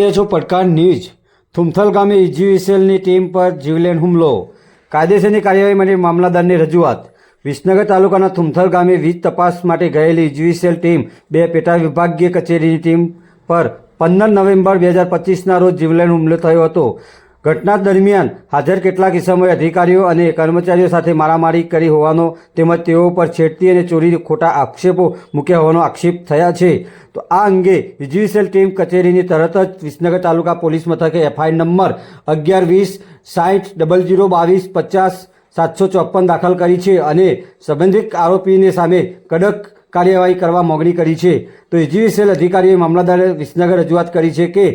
એ છો પડકાર ન્યૂઝ થુમથલ ગામે ઇજીવીસીએલની ટીમ પર જીવલેણ હુમલો. કાયદેસરની કાર્યવાહી માટે મામલાદારની રજૂઆત. વિસનગર તાલુકાના થુમથલ ગામે વીજ તપાસ માટે ગયેલી ઇજીવીસીએલ ટીમ બે પેટા વિભાગીય કચેરીની ટીમ પર પંદર નવેમ્બર બે હજાર પચીસના રોજ જીવલેણ હુમલો થયો હતો. ઘટના દરમિયાન હાજર કેટલાક કિસ્સામાં અધિકારીઓ અને કર્મચારીઓ સાથે મારામારી કરી હોવાનો તેમજ તેઓ પર છેડતી અને ચોરી ખોટા આક્ષેપો મૂક્યા હોવાનો આક્ષેપ થયા છે. તો આ અંગે વિજ્યુઅલ ટીમ કચેરીની તરત જ વિસનગર તાલુકા પોલીસ મથકે એફઆઈ નંબર અગિયાર વીસ સાઠ ડબલ જીરો, બાવીસ, પચાસ, સાતસો ચોપન દાખલ કરી છે અને સંબંધિત આરોપીને સામે કડક કાર્યવાહી કરવા માંગણી કરી છે. તો ઇજીવીસીએલ અધિકારીએ મામલતદારે વિસનગર રજૂઆત કરી છે કે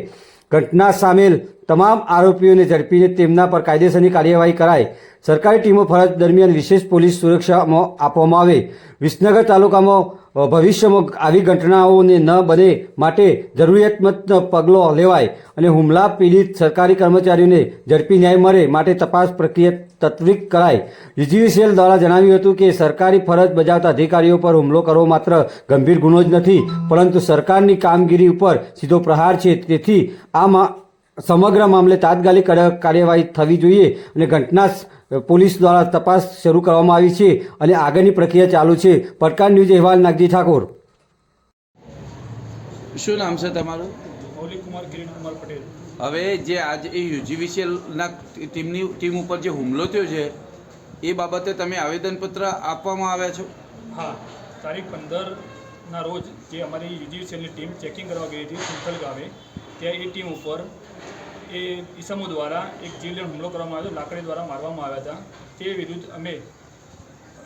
ઘટના સામેલ તમામ આરોપીઓને ઝડપીને તેમના પર કાયદેસરની કાર્યવાહી કરાય. સરકારી ટીમો ફરજ દરમિયાન વિશેષ પોલીસ સુરક્ષામાં આપવામાં આવે. વિસનગર તાલુકામાં ભવિષ્યમાં આવી ઘટનાઓને ન બને માટે જરૂરિયાતમંદ પગલો લેવાય અને હુમલા પીડિત સરકારી કર્મચારીઓને ઝડપી ન્યાય મળે માટે તપાસ પ્રક્રિયા તત્વિક કરાય. યુજીવીસીએલ દ્વારા જણાવ્યું હતું કે સરકારી ફરજ બજાવતા અધિકારીઓ પર હુમલો કરવો માત્ર ગંભીર ગુનો જ નથી, પરંતુ સરકારની કામગીરી ઉપર સીધો પ્રહાર છે. તેથી આ મા- સમગ્ર મામલે તાત્કાલિક કાર્યવાહી થવી જોઈએ અને ઘટના પોલીસ દ્વારા તપાસ શરૂ કરવામાં આવી છે અને આગળની પ્રક્રિયા ચાલુ છે. પડકાર ન્યૂઝ અહેવાલ નાગજી ઠાકોર. શું નામ છે તમારું? મૌલિકુમાર પટેલ. હવે જે આજે એ યુજીવીસીએલના ટીમની ટીમ ઉપર જે હુમલો થયો છે એ બાબતે તમે આવેદનપત્ર આપવામાં આવ્યા છો? હા તારીખ પંદરના રોજ જે અમારી યુજીવીસીએલની ટીમ ચેકિંગ કરવા ગઈ હતી સુંથલ ગામે ત્યાં એ ટીમ ઉપર એ ઈસમો દ્વારા એક જીવલેણ હુમલો કરવામાં આવ્યો લાકડી દ્વારા મારવામાં આવ્યા હતા. તે વિરુદ્ધ અમે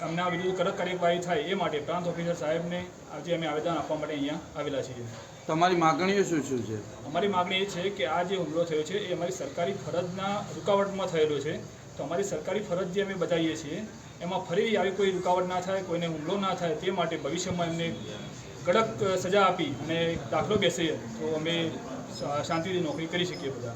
અમના વિરુદ્ધ કડક કાર્યવાહી થાય એ માટે પ્રાંત ઓફિસર સાહેબને આજે અમે આવેદન આપવા માટે અહીંયા આવેલા છીએ. તમારી માગણીઓ શું શું છે? અમારી માગણી એ છે કે આ જે હુમલો થયો છે એ અમારી સરકારી ફરજના રૂકાવટમાં થયેલો છે. તો અમારી સરકારી ફરજ જે અમે બજાવીએ છીએ એમાં ફરી આવી કોઈ રૂકાવટ ના થાય કોઈને હુમલો ના થાય તે માટે ભવિષ્યમાં એમને કડક સજા આપી અને દાખલો બેસે તો અમે શાંતિથી નોકરી કરી શકીએ બધા.